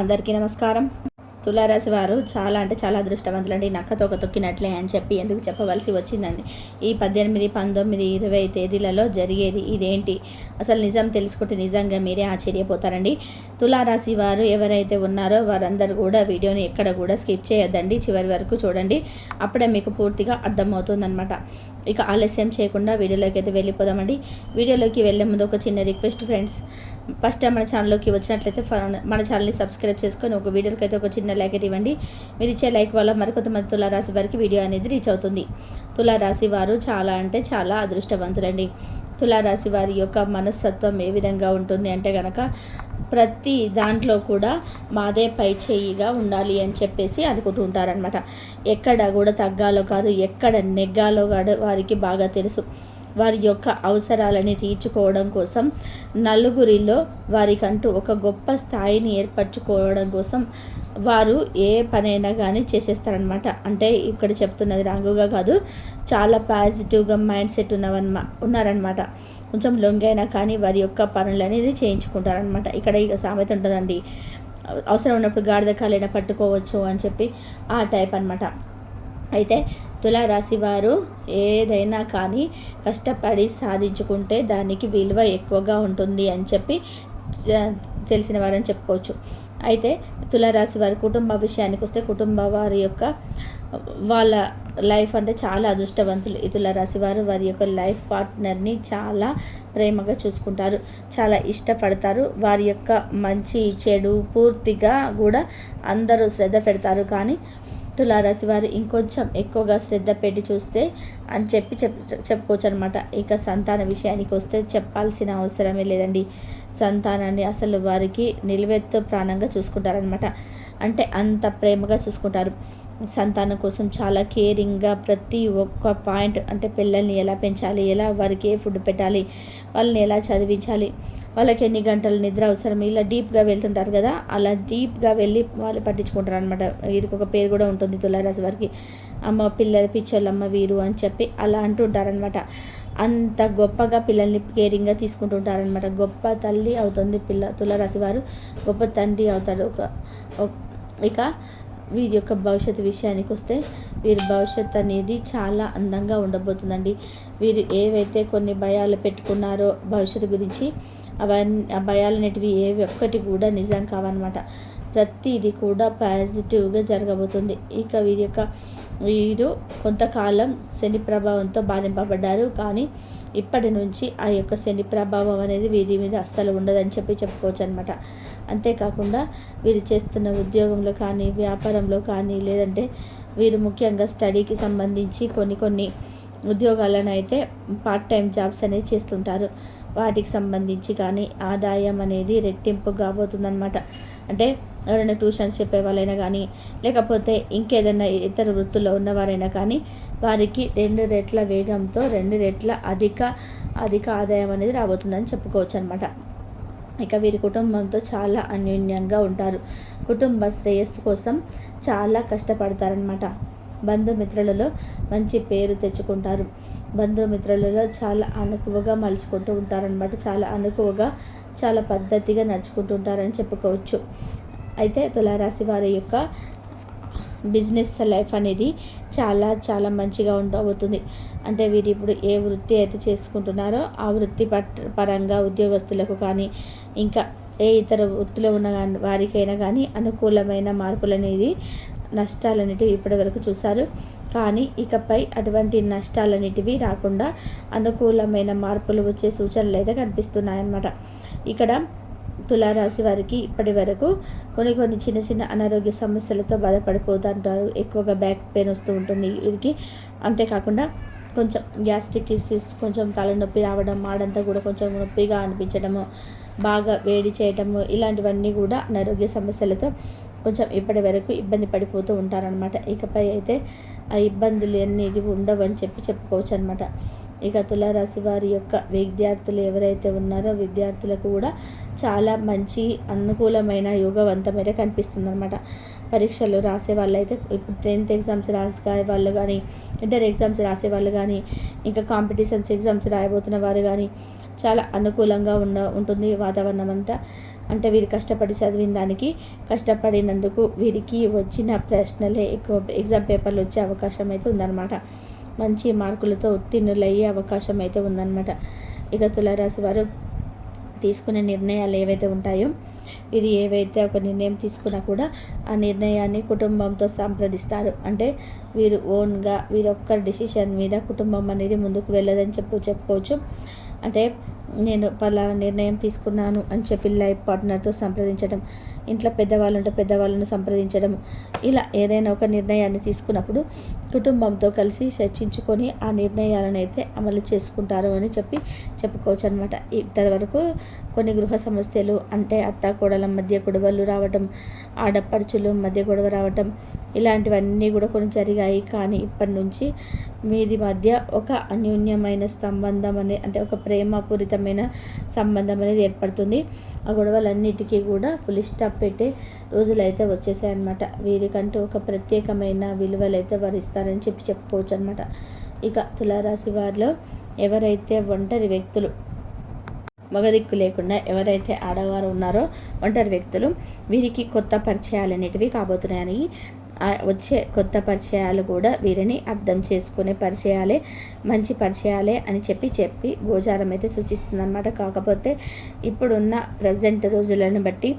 అందరికీ నమస్కారం. తులారాశి వారు చాలా అంటే చాలా అదృష్టవంతులండి. నక్కతో ఒక తొక్కినట్లే అని చెప్పి ఎందుకు చెప్పవలసి వచ్చిందండి. ఈ పద్దెనిమిది పంతొమ్మిది ఇరవై తేదీలలో జరిగేది ఇదేంటి? అసలు నిజం తెలుసుకుంటే నిజంగా మీరే ఆశ్చర్యపోతారండి. తులారాశి వారు ఎవరైతే ఉన్నారో వారందరూ కూడా వీడియోని ఎక్కడ కూడా స్కిప్ చేయొద్దండి. చివరి వరకు చూడండి. అప్పుడే మీకు పూర్తిగా అర్థమవుతుందనమాట ఇక ఆలస్యం చేయకుండా వీడియోలోకి అయితే వెళ్ళిపోదామండి. వీడియోలోకి వెళ్ళే ముందు ఒక చిన్న రిక్వెస్ట్ ఫ్రెండ్స్. ఫస్ట్ టైం మన ఛానల్లోకి వచ్చినట్లయితే ఫ- మన ఛానల్ని సబ్స్క్రైబ్ చేసుకొని ఒక వీడియోకి అయితే ఒక చిన్న లైక్ అయితే ఇవ్వండి. మీరు ఇచ్చే లైక్ వల్ల మరికొంతమంది తులారాశి వారికి వీడియో అనేది రీచ్ అవుతుంది. తులారాశి వారు చాలా అంటే చాలా అదృష్టవంతులండి. తులారాశి వారి యొక్క మనస్తత్వం ఏ విధంగా ఉంటుంది అంటే కనుక ప్రతి దాంట్లో కూడా మాదే పై చేయిగా ఉండాలి అని చెప్పేసి అనుకుంటూ ఉంటారనమాట ఎక్కడ కూడా తగ్గాలో కాదు ఎక్కడ నెగ్గాలో కాదు వారికి బాగా తెలుసు. వారి యొక్క అవసరాలని తీర్చుకోవడం కోసం నలుగురిలో వారికంటూ ఒక గొప్ప స్థాయిని ఏర్పరచుకోవడం కోసం వారు ఏ పనైనా కానీ చేసేస్తారనమాట అంటే ఇక్కడ చెప్తున్నది రాంగుగా కాదు చాలా పాజిటివ్గా మైండ్ సెట్ ఉన్నవన్మా ఉన్నారనమాట కొంచెం లొంగైనా కానీ వారి యొక్క పనులు అనేది చేయించుకుంటారనమాట ఇక్కడ ఇక సామెత ఉంటుందండి. అవసరం ఉన్నప్పుడు గాడిద కాలైనా పట్టుకోవచ్చు అని చెప్పి ఆ టైప్ అనమాట అయితే తులారాశి వారు ఏదైనా కానీ కష్టపడి సాధించుకుంటే దానికి విలువ ఎక్కువగా ఉంటుంది అని చెప్పి తెలిసిన వారని చెప్పుకోవచ్చు. అయితే తులారాశి వారి కుటుంబ విషయానికి వస్తే కుటుంబ వారి యొక్క వాళ్ళ లైఫ్ అంటే చాలా అదృష్టవంతులు. ఈ తులారాశి వారు వారి యొక్క లైఫ్ పార్ట్నర్ని చాలా ప్రేమగా చూసుకుంటారు చాలా ఇష్టపడతారు. వారి యొక్క మంచి చెడు పూర్తిగా కూడా అందరూ శ్రద్ధ పెడతారు. కానీ తులారాశి వారు ఇంకొంచెం ఎక్కువగా శ్రద్ధ పెట్టి చూస్తే అని చెప్పి చెప్ చెప్పుకోవచ్చు అనమాట ఇక సంతాన విషయానికి వస్తే చెప్పాల్సిన అవసరమే లేదండి. సంతానాన్ని అసలు వారికి నిలువెత్తు ప్రాణంగా చూసుకుంటారనమాట అంటే అంత ప్రేమగా చూసుకుంటారు. సంతానం కోసం చాలా కేరింగ్గా ప్రతి ఒక్క పాయింట్ అంటే పిల్లల్ని ఎలా పెంచాలి ఎలా వారికి ఏ ఫుడ్ పెట్టాలి వాళ్ళని ఎలా చదివించాలి వాళ్ళకి ఎన్ని గంటలు నిద్ర అవసరం ఇలా డీప్గా వెళ్తుంటారు కదా అలా డీప్గా వెళ్ళి వాళ్ళు పట్టించుకుంటారు అనమాట వీరికి ఒక పేరు కూడా ఉంటుంది తులారాశి వారికి. అమ్మ పిల్లల పిచ్చోళ్ళమ్మ వీరు అని చెప్పి అలా అంటుంటారనమాట అంత గొప్పగా పిల్లల్ని కేరింగ్గా తీసుకుంటుంటారనమాట గొప్ప తల్లి అవుతుంది పిల్ల తులరాశి వారు గొప్ప తండ్రి అవుతాడు ఒక ఇక వీరి యొక్క భవిష్యత్తు విషయానికి వస్తే వీరి భవిష్యత్తు అనేది చాలా అందంగా ఉండబోతుందండి. వీరు ఏవైతే కొన్ని భయాలు పెట్టుకున్నారో భవిష్యత్తు గురించి అవన్నీ ఆ భయాలనేటివి ఏ ఏవి ఒక్కటి కూడా నిజం కావన్నమాట. ప్రతిదీ కూడా పాజిటివ్గా జరగబోతుంది. ఇక వీరి యొక్క వీరు కొంతకాలం శని ప్రభావంతో బాధింపబడ్డారు. కానీ ఇప్పటి నుంచి ఆ యొక్క శని ప్రభావం అనేది వీరి మీద అస్సలు ఉండదని చెప్పి చెప్పుకోవచ్చు అనమాట అంతేకాకుండా వీరు చేస్తున్న ఉద్యోగంలో కానీ వ్యాపారంలో కానీ లేదంటే వీరు ముఖ్యంగా స్టడీకి సంబంధించి కొన్ని కొన్ని ఉద్యోగాలను అయితే పార్ట్ టైం జాబ్స్ అనేది చేస్తుంటారు. వాటికి సంబంధించి కానీ ఆదాయం అనేది రెట్టింపు కాబోతుందన్నమాట. అంటే ఎవరైనా ట్యూషన్స్ చెప్పే వాళ్ళైనా కానీ లేకపోతే ఇంకేదైనా ఇతర వృత్తుల్లో ఉన్నవారైనా కానీ వారికి రెండు రెట్ల వేగంతో రెండు రెట్ల అధిక అధిక ఆదాయం అనేది రాబోతుందని చెప్పుకోవచ్చు అనమాట ఇక వీరి కుటుంబంతో చాలా అన్యోన్యంగా ఉంటారు. కుటుంబ శ్రేయస్సు కోసం చాలా కష్టపడతారనమాట బంధుమిత్రులలో మంచి పేరు తెచ్చుకుంటారు. బంధుమిత్రులలో చాలా అనుకువగా మలుచుకుంటూ ఉంటారనమాట చాలా అనుకువగా చాలా పద్ధతిగా నడుచుకుంటూ ఉంటారని చెప్పుకోవచ్చు. అయితే తులారాశి వారి యొక్క బిజినెస్ లైఫ్ అనేది చాలా చాలా మంచిగా ఉండబోతుంది అంటే వీరు ఇప్పుడు ఏ వృత్తి అయితే చేసుకుంటున్నారో ఆ వృత్తి పట్ పరంగా ఉద్యోగస్తులకు కానీ ఇంకా ఏ ఇతర వృత్తిలో ఉన్న కానీ వారికైనా కానీ అనుకూలమైన మార్పులు అనేది నష్టాలన్నిటివి ఇప్పటివరకు చూశారు. కానీ ఇకపై అటువంటి నష్టాలన్నిటివి రాకుండా అనుకూలమైన మార్పులు వచ్చే సూచనలు అయితే కనిపిస్తున్నాయన్నమాట. ఇక్కడ తులారాశి వారికి ఇప్పటి వరకు కొన్ని కొన్ని చిన్న చిన్న అనారోగ్య సమస్యలతో బాధపడిపోతుంటారు. ఎక్కువగా బ్యాక్ పెయిన్ వస్తూ ఉంటుంది. వీరికి అంతేకాకుండా కొంచెం గ్యాస్ట్రిక్ ఇసిస్ కొంచెం తలనొప్పి రావడం మాడంతా కూడా కొంచెం నొప్పిగా అనిపించడము బాగా వేడి చేయటము ఇలాంటివన్నీ కూడా అనారోగ్య సమస్యలతో కొంచెం ఇప్పటి వరకు ఇబ్బంది పడిపోతూ ఉంటారనమాట ఇకపై అయితే ఆ ఇబ్బందులు అనేది ఉండవని చెప్పి చెప్పుకోవచ్చు అనమాట ఇక తులారాశి వారి యొక్క విద్యార్థులు ఎవరైతే ఉన్నారో విద్యార్థులకు కూడా చాలా మంచి అనుకూలమైన యోగవంతమైతే కనిపిస్తుంది అనమాట పరీక్షలు రాసే వాళ్ళైతే ఇప్పుడు టెన్త్ ఎగ్జామ్స్ రాసే వాళ్ళు కానీ ఇంటర్ ఎగ్జామ్స్ రాసే వాళ్ళు కానీ ఇంకా కాంపిటీషన్స్ ఎగ్జామ్స్ రాయబోతున్న వారు కానీ చాలా అనుకూలంగా ఉండ ఉంటుంది వాతావరణం అంతా. అంటే వీరు కష్టపడి చదివిన దానికి కష్టపడినందుకు వీరికి వచ్చిన ప్రశ్నలే ఎక్కువ ఎగ్జామ్ పేపర్లు వచ్చే అవకాశం అయితే ఉందన్నమాట. మంచి మార్కులతో ఉత్తీర్ణులయ్యే అవకాశం అయితే ఉందన్నమాట. ఇక తులారాశి వారు తీసుకునే నిర్ణయాలు ఏవైతే ఉంటాయో వీరు ఏవైతే ఒక నిర్ణయం తీసుకున్నా కూడా ఆ నిర్ణయాన్ని కుటుంబంతో సంప్రదిస్తారు. అంటే వీరు ఓన్గా వీరొక్కరి డిసిషన్ మీద కుటుంబం అనేది ముందుకు వెళ్ళదని చెప్పు చెప్పుకోవచ్చు. అంటే నేను పలానా నిర్ణయం తీసుకున్నాను అని చెప్పి లైఫ్ పార్ట్నర్తో సంప్రదించడం ఇంట్లో పెద్దవాళ్ళు ఉంటే పెద్దవాళ్ళను సంప్రదించడం ఇలా ఏదైనా ఒక నిర్ణయాన్ని తీసుకున్నప్పుడు కుటుంబంతో కలిసి చర్చించుకొని ఆ నిర్ణయాలను అయితే అమలు చేసుకుంటారు అని చెప్పి చెప్పుకోవచ్చు అనమాట ఇద్దరి వరకు కొన్ని గృహ సమస్యలు అంటే అత్త కోడల మధ్య గొడవలు రావటం ఆడపడుచులు మధ్య గొడవ రావడం ఇలాంటివన్నీ కూడా కొన్ని జరిగాయి. కానీ ఇప్పటి నుంచి మీది మధ్య ఒక అన్యోన్యమైన సంబంధం అనే అంటే ఒక ప్రేమపూరితమైన సంబంధం అనేది ఏర్పడుతుంది. ఆ గొడవలన్నిటికీ కూడా పులి స్టాప్ పెట్టే రోజులు అయితే వచ్చేసాయి అనమాట వీరికంటూ ఒక ప్రత్యేకమైన విలువలు అయితే వరిస్తారని చెప్పి చెప్పుకోవచ్చు అనమాట ఇక తులారాశి వారిలో ఎవరైతే ఒంటరి వ్యక్తులు మగదిక్కు లేకుండా ఎవరైతే ఆడవారు ఉన్నారో ఒంటరి వ్యక్తులు వీరికి కొత్త పరిచయాలు అనేటివి కాబోతున్నాయని వచ్చే కొత్త పరిచయాలు కూడా వీరిని అర్థం చేసుకునే పరిచయాలే మంచి పరిచయాలే అని చెప్పి చెప్పి గోచారం అయితే సూచిస్తుంది అనమాట కాకపోతే ఇప్పుడున్న ప్రజెంట్ రోజులను బట్టి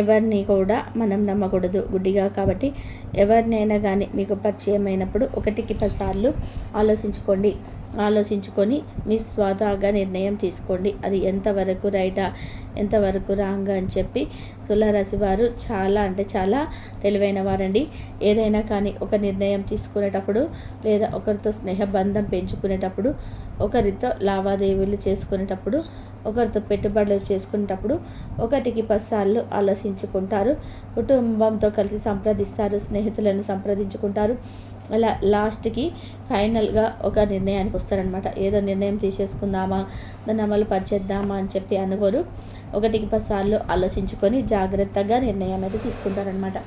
ఎవరిని కూడా మనం నమ్మకూడదు గుడ్డిగా. కాబట్టి ఎవరినైనా కానీ మీకు పరిచయం అయినప్పుడు ఒకటికి పదిసార్లు ఆలోచించుకోండి. ఆలోచించుకొని మీ స్వతహాగా నిర్ణయం తీసుకోండి. అది ఎంతవరకు రైటా? ఎంతవరకు రాంగ్? అని చెప్పి తులారాశి వారు చాలా అంటే చాలా తెలివైన వారండి ఏదైనా కానీ ఒక నిర్ణయం తీసుకునేటప్పుడు లేదా ఒకరితో స్నేహబంధం పెంచుకునేటప్పుడు ఒకరితో లావాదేవీలు చేసుకునేటప్పుడు ఒకరితో పెట్టుబడులు చేసుకునేటప్పుడు ఒకటికి పదిసార్లు ఆలోచించుకుంటారు. కుటుంబంతో కలిసి సంప్రదిస్తారు స్నేహితులను సంప్రదించుకుంటారు. అలా లాస్ట్కి ఫైనల్గా ఒక నిర్ణయానికి వస్తారనమాట ఏదో నిర్ణయం తీసేసుకుందామా దాన్ని అమలు పరిచేద్దామా అని చెప్పి అనుకోరు. ఒకటికి పదిసార్లు ఆలోచించుకొని జాగ్రత్తగా నిర్ణయం అయితే తీసుకుంటారనమాట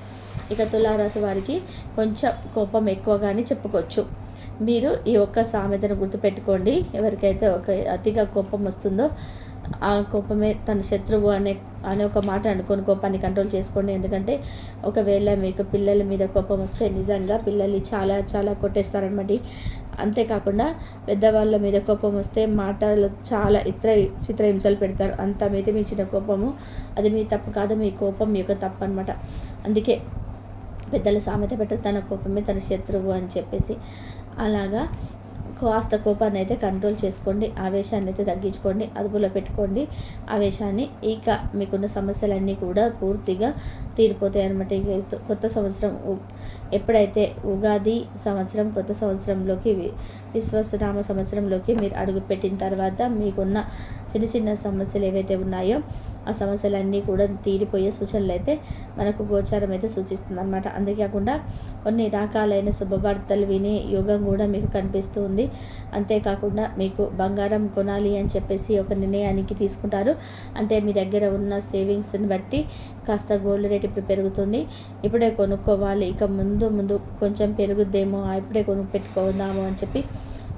ఇక తులారాశి వారికి కొంచెం కోపం ఎక్కువగానే చెప్పుకోవచ్చు. మీరు ఈ ఒక్క సామెతను గుర్తుపెట్టుకోండి. ఎవరికైతే ఒక అతిగా కోపం వస్తుందో ఆ కోపమే తన శత్రువు అనే అనే ఒక మాట అనుకొని కోపాన్ని కంట్రోల్ చేసుకోండి. ఎందుకంటే ఒకవేళ మీకు పిల్లల మీద కోపం వస్తే నిజంగా పిల్లల్ని చాలా చాలా కొట్టేస్తారనమాట అంతేకాకుండా పెద్దవాళ్ళ మీద కోపం వస్తే మాటలు చాలా ఇతర చిత్రహింసలు పెడతారు. అంత మితిమించిన కోపము అది మీ తప్పు కాదు మీ కోపం మీ యొక్క తప్పు అనమాట అందుకే పెద్దల సామెత పెట్ట తన కోపమే తన శత్రువు అని చెప్పేసి అలాగా కాస్త కోపాన్ని అయితే కంట్రోల్ చేసుకోండి ఆవేశాన్ని అయితే తగ్గించుకోండి అదుపులో పెట్టుకోండి. ఆవేశాన్ని ఇక మీకున్న సమస్యలన్నీ కూడా పూర్తిగా తీరిపోతాయి అనమాట ఇక కొత్త సంవత్సరం ఎప్పుడైతే ఉగాది సంవత్సరం కొత్త సంవత్సరంలోకి విశ్వసనామ సంవత్సరంలోకి మీరు అడుగుపెట్టిన తర్వాత మీకున్న చిన్న చిన్న సమస్యలు ఏవైతే ఉన్నాయో ఆ సమస్యలన్నీ కూడా తీరిపోయే సూచనలు అయితే మనకు గోచారం అయితే సూచిస్తుంది అనమాట అంతేకాకుండా కొన్ని రకాలైన శుభవార్తలు వినే యోగం కూడా మీకు కనిపిస్తుంది అంతేకాకుండా మీకు బంగారం కొనాలి అని చెప్పేసి ఒక నిర్ణయానికి తీసుకుంటారు. అంటే మీ దగ్గర ఉన్న సేవింగ్స్ని బట్టి కాస్త గోల్డ్ రేట్ ఇప్పుడు పెరుగుతుంది. ఇప్పుడే కొనుక్కోవాలి. ఇక ముందు ముందు కొంచెం పెరుగుద్దేమో ఇప్పుడే కొనుక్కు పెట్టుకుందాము అని చెప్పి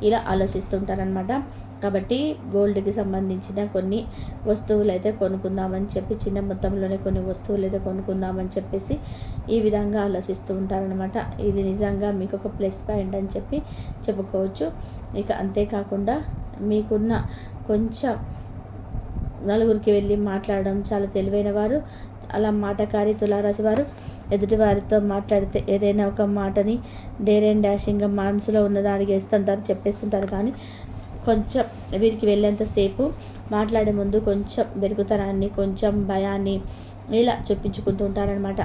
ఇలా ఆలోచిస్తుంటారనమాట కాబట్టి గోల్డ్కి సంబంధించిన కొన్ని వస్తువులు అయితే కొనుక్కుందామని చెప్పి చిన్న మొత్తంలోనే కొన్ని వస్తువులు అయితే కొనుక్కుందామని చెప్పేసి ఈ విధంగా ఆలోచిస్తూ ఉంటారనమాట ఇది నిజంగా మీకు ఒక ప్లస్ పాయింట్ అని చెప్పి చెప్పుకోవచ్చు. ఇక అంతేకాకుండా మీకున్న కొంచెం నలుగురికి వెళ్ళి మాట్లాడడం చాలా తెలివైన వారు అలా మాటకారి తులారాశి వారు ఎదుటి వారితో మాట్లాడితే ఏదైనా ఒక మాటని డేర్ అండ్ డాషింగ్గా మనసులో ఉన్నది వేస్తుంటారు చెప్పేస్తుంటారు. కానీ కొంచెం వీరికి వెళ్ళేంతసేపు మాట్లాడే ముందు కొంచెం బెరుగుతనాన్ని కొంచెం భయాన్ని ఇలా చూపించుకుంటూ ఉంటారనమాట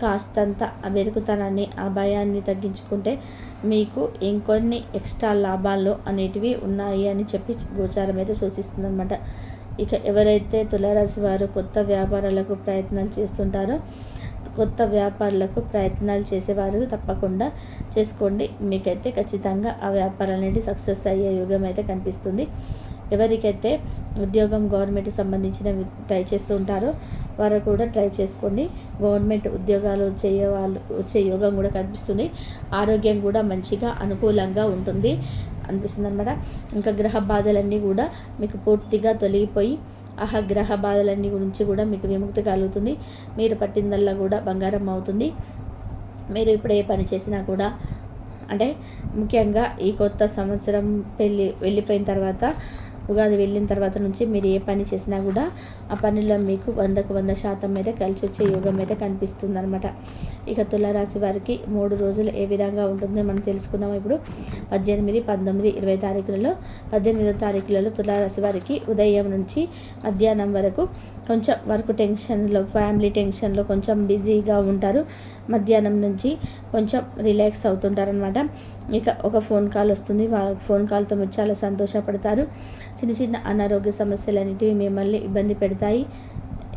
కాస్తంత ఆ బెరుకుతనాన్ని ఆ భయాన్ని తగ్గించుకుంటే మీకు ఇంకొన్ని ఎక్స్ట్రా లాభాలు అనేటివి ఉన్నాయి అని చెప్పి గోచారం అయితే సూచిస్తుందన్నమాట. ఇక ఎవరైతే తులారాశి వారు కొత్త వ్యాపారాలకు ప్రయత్నాలు చేస్తుంటారో కొత్త వ్యాపారులకు ప్రయత్నాలు చేసేవారు. తప్పకుండా చేసుకోండి. మీకైతే ఖచ్చితంగా ఆ వ్యాపారాలు అనేది సక్సెస్ అయ్యే యుగం అయితే కనిపిస్తుంది. ఎవరికైతే ఉద్యోగం గవర్నమెంట్ సంబంధించిన ట్రై చేస్తూ ఉంటారో వారు కూడా ట్రై చేసుకోండి. గవర్నమెంట్ ఉద్యోగాలు వచ్చే వాళ్ళు వచ్చే యోగం కూడా కనిపిస్తుంది. ఆరోగ్యం కూడా మంచిగా అనుకూలంగా ఉంటుంది. అనిపిస్తుంది అనమాట ఇంకా గ్రహ బాధలన్నీ కూడా మీకు పూర్తిగా తొలగిపోయి ఆహా గ్రహ బాధలన్నీ గురించి కూడా మీకు విముక్తి కలుగుతుంది. మీరు పట్టిందల్లా కూడా బంగారం అవుతుంది. మీరు ఇప్పుడు ఏ పని చేసినా కూడా అంటే ముఖ్యంగా ఈ కొత్త సంవత్సరం పెళ్ళి వెళ్ళిపోయిన తర్వాత ఉగాది వెళ్ళిన తర్వాత నుంచి మీరు ఏ పని చేసినా కూడా ఆ పనిలో మీకు వందకు వంద శాతం మీద కలిసి వచ్చే యోగం అయితే కనిపిస్తుంది అనమాట ఇక తులారాశి వారికి మూడు రోజులు ఏ విధంగా ఉంటుందో మనం తెలుసుకుందాం ఇప్పుడు. పద్దెనిమిది పంతొమ్మిది ఇరవై తారీఖులలో పద్దెనిమిదో తారీఖులలో తులారాశి వారికి ఉదయం నుంచి మధ్యాహ్నం వరకు కొంచెం వర్క్ టెన్షన్లో ఫ్యామిలీ టెన్షన్లో కొంచెం బిజీగా ఉంటారు. మధ్యాహ్నం నుంచి కొంచెం రిలాక్స్ అవుతుంటారనమాట ఇక ఒక ఫోన్ కాల్ వస్తుంది. వాళ్ళ ఫోన్ కాల్తో మీరు చాలా సంతోషపడతారు. చిన్న చిన్న అనారోగ్య సమస్యలు అనేటివి మిమ్మల్ని ఇబ్బంది పెడతాయి.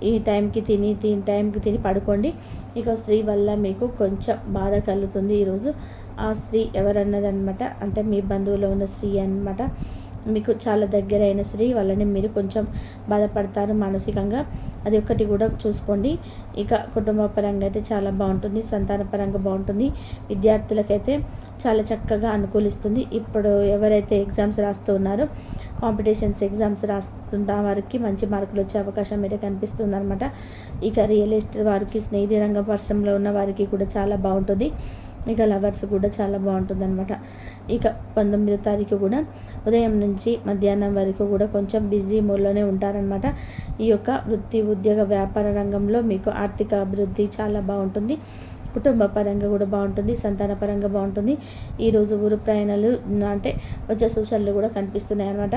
ఈ టైంకి తిని తిని టైంకి తిని పడుకోండి. ఇక స్త్రీ వల్ల మీకు కొంచెం బాధ కలుగుతుంది ఈరోజు. ఆ స్త్రీ ఎవరన్నదనమాట అంటే మీ బంధువులో ఉన్న స్త్రీ అనమాట మీకు చాలా దగ్గరైన స్త్రీ వాళ్ళని మీరు కొంచెం బాధపడతారు మానసికంగా. అది ఒక్కటి కూడా చూసుకోండి. ఇక కుటుంబ పరంగా అయితే చాలా బాగుంటుంది సంతాన పరంగా బాగుంటుంది. విద్యార్థులకైతే చాలా చక్కగా అనుకూలిస్తుంది. ఇప్పుడు ఎవరైతే ఎగ్జామ్స్ రాస్తూ ఉన్నారో కాంపిటీషన్స్ ఎగ్జామ్స్ రాస్తున్న వారికి మంచి మార్కులు వచ్చే అవకాశం అయితే కనిపిస్తుంది అనమాట ఇక రియల్ ఎస్టేట్ వారికి స్నేహితు రంగ పరిశ్రమలో ఉన్న వారికి కూడా చాలా బాగుంటుంది. ఇక లవర్స్ కూడా చాలా బాగుంటుందన్నమాట. ఇక పంతొమ్మిదో తారీఖు కూడా ఉదయం నుంచి మధ్యాహ్నం వరకు కూడా కొంచెం బిజీ మూడ్లోనే ఉంటారనమాట ఈ యొక్క వృత్తి ఉద్యోగ వ్యాపార రంగంలో మీకు ఆర్థిక అభివృద్ధి చాలా బాగుంటుంది. కుటుంబ పరంగా కూడా బాగుంటుంది సంతాన పరంగా బాగుంటుంది. ఈరోజు ఊరు ప్రయాణాలు అంటే వచ్చే సూచనలు కూడా కనిపిస్తున్నాయి అనమాట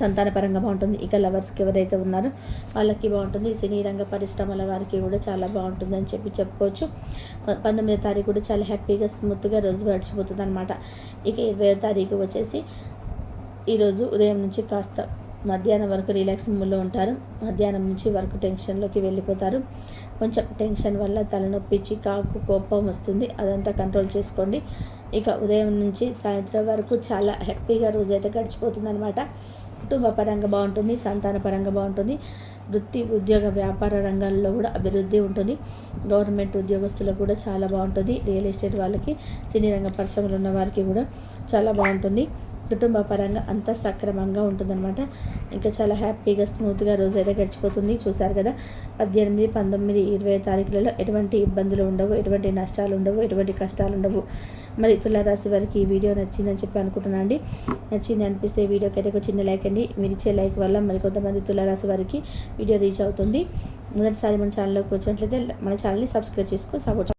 సంతానపరంగా బాగుంటుంది. ఇక లవర్స్కి ఎవరైతే ఉన్నారో వాళ్ళకి బాగుంటుంది. సినీ రంగ పరిశ్రమల వారికి కూడా చాలా బాగుంటుంది అని చెప్పి చెప్పుకోవచ్చు. పంతొమ్మిదో తారీఖు కూడా చాలా హ్యాపీగా స్మూత్గా రోజు గడిచిపోతుంది అనమాట ఇక ఇరవై తారీఖు వచ్చేసి ఈరోజు ఉదయం నుంచి కాస్త మధ్యాహ్నం వరకు రిలాక్స్ మూడ్లో ఉంటారు. మధ్యాహ్నం నుంచి వర్క్ టెన్షన్లోకి వెళ్ళిపోతారు. కొంచెం టెన్షన్ వల్ల తలనొప్పి చికాకు కోపం వస్తుంది. అదంతా కంట్రోల్ చేసుకోండి. ఇక ఉదయం నుంచి సాయంత్రం వరకు చాలా హ్యాపీగా రోజైతే గడిచిపోతుంది అనమాట కుటుంబ పరంగా బాగుంటుంది సంతాన పరంగా బాగుంటుంది వృత్తి ఉద్యోగ వ్యాపార రంగాల్లో కూడా అభివృద్ధి ఉంటుంది. గవర్నమెంట్ ఉద్యోగస్తులకు కూడా చాలా బాగుంటుంది. రియల్ ఎస్టేట్ వాళ్ళకి సినీ రంగ పరిశ్రమలు ఉన్న వారికి కూడా చాలా బాగుంటుంది. కుటుంబ పరంగా అంతా సక్రమంగా ఉంటుందన్నమాట. ఇంకా చాలా హ్యాపీగా స్మూత్గా రోజు అయితే గడిచిపోతుంది. చూసారు కదా పద్దెనిమిది పంతొమ్మిది ఇరవై తారీఖులలో ఎటువంటి ఇబ్బందులు ఉండవు ఎటువంటి నష్టాలు ఉండవు ఎటువంటి కష్టాలు ఉండవు. మరి తులారాశి వారికి ఈ వీడియో నచ్చిందని చెప్పి అనుకుంటున్నాను అండి. నచ్చింది అనిపిస్తే వీడియోకి అయితే ఒక చిన్న లైక్ అండి. మీరు ఇచ్చే లైక్ వల్ల మరి కొంతమంది తులారాశి వారికి వీడియో రీచ్ అవుతుంది. మొదటిసారి మన ఛానల్లోకి వచ్చినట్లయితే మన ఛానల్ని సబ్స్క్రైబ్ చేసుకొని సపోర్ట్